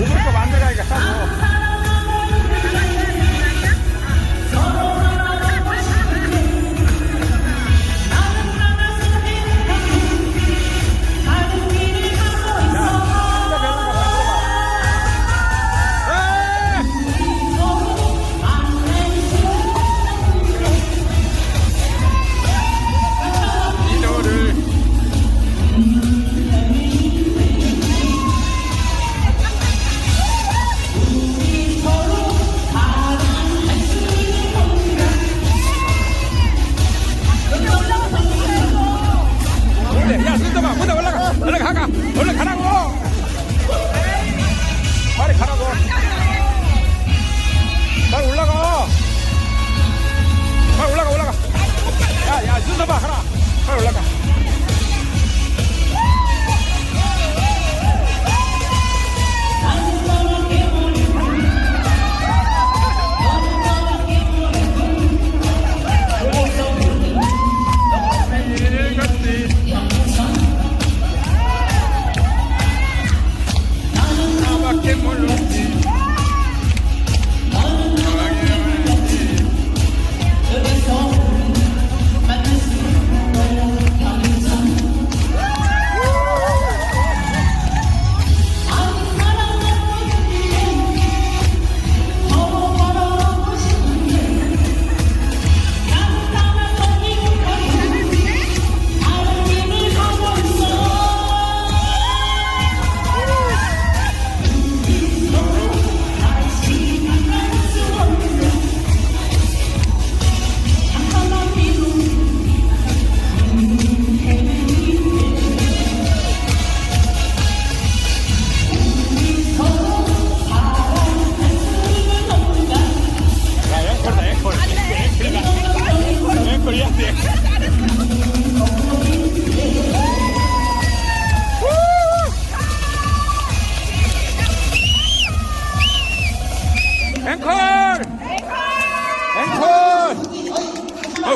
오브리컵 안 들어가니까 싸고. Mm-hmm.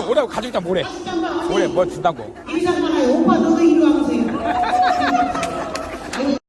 오라고 가져있다, 뭐래. 뭐래, 뭐 준다고. 이상만해 오빠 너도.